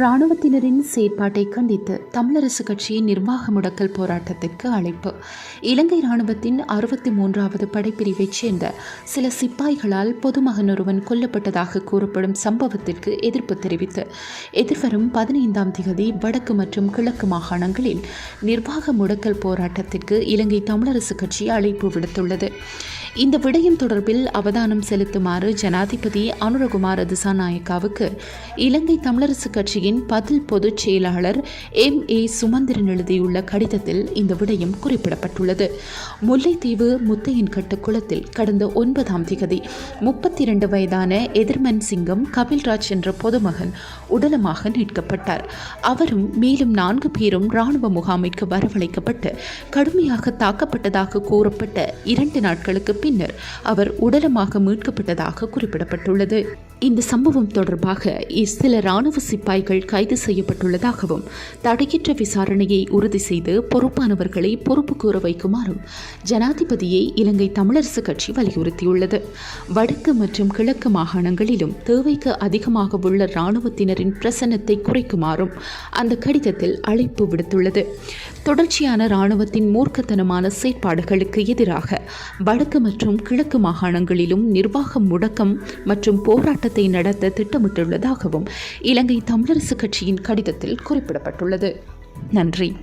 இராணுவத்தினரின் செயற்பாட்டை கண்டித்து தமிழரசு கட்சியின் நிர்வாக முடக்கல் போராட்டத்திற்கு அழைப்பு. இலங்கை இராணுவத்தின் அறுபத்தி மூன்றாவது படைப்பிரிவைச் சேர்ந்த சில சிப்பாய்களால் பொதுமகன் ஒருவன் கொல்லப்பட்டதாக கூறப்படும் சம்பவத்திற்கு எதிர்ப்பு தெரிவித்து எதிர்வரும் பதினைந்தாம் திகதி வடக்கு மற்றும் கிழக்கு மாகாணங்களில் நிர்வாக முடக்கல் போராட்டத்திற்கு இலங்கை தமிழரசு கட்சி அழைப்பு விடுத்துள்ளது. இந்த விடயம் தொடர்பில் அவதானம் செலுத்துமாறு ஜனாதிபதி அனுரகுமார் திசாநாயக்காவுக்கு இலங்கை தமிழரசு கட்சியின் பதில் பொதுச் செயலாளர் எம். ஏ. சுமந்திரன் எழுதியுள்ள கடிதத்தில் இந்த விடயம் குறிப்பிடப்பட்டுள்ளது. முல்லைத்தீவு முத்தையின் குளத்தில் கடந்த ஒன்பதாம் திகதி முப்பத்தி இரண்டு வயதான எதிர்மன் சிங்கம் கபில்ராஜ் என்ற பொதுமகன் உடலமாக மீட்கப்பட்டார். அவரும் மேலும் நான்கு பேரும் இராணுவ முகாமிற்கு வரவழைக்கப்பட்டு கடுமையாக தாக்கப்பட்டதாக கூறப்பட்ட இரண்டு நாட்களுக்கு பின்னர் அவர் உடலமாக மீட்கப்பட்டதாக குறிப்பிடப்பட்டுள்ளது. இந்த சம்பவம் தொடர்பாக சில இராணுவ சிப்பாய்கள் கைது செய்யப்பட்டுள்ளதாகவும் தடையற்ற விசாரணையை உறுதி செய்து பொறுப்பானவர்களை பொறுப்பு கூற வைக்குமாறும் ஜனாதிபதியை இலங்கை தமிழரசு கட்சி வலியுறுத்தியுள்ளது. வடக்கு மற்றும் கிழக்கு மாகாணங்களிலும் தேவைக்கு அதிகமாக உள்ள இராணுவத்தினரின் பிரசன்னத்தை குறைக்குமாறும் அந்த கடிதத்தில் அழைப்பு விடுத்துள்ளது. தொடர்ச்சியான இராணுவத்தின் மூர்க்கத்தனமான செயற்பாடுகளுக்கு எதிராக வடக்கு மற்றும் கிழக்கு மாகாணங்களிலும் நிர்வாக முடக்கம் மற்றும் போராட்டத்தை நடத்த திட்டமிட்டுள்ளதாகவும் இலங்கை தமிழரசு கட்சியின் கடிதத்தில் குறிப்பிடப்பட்டுள்ளது. நன்றி.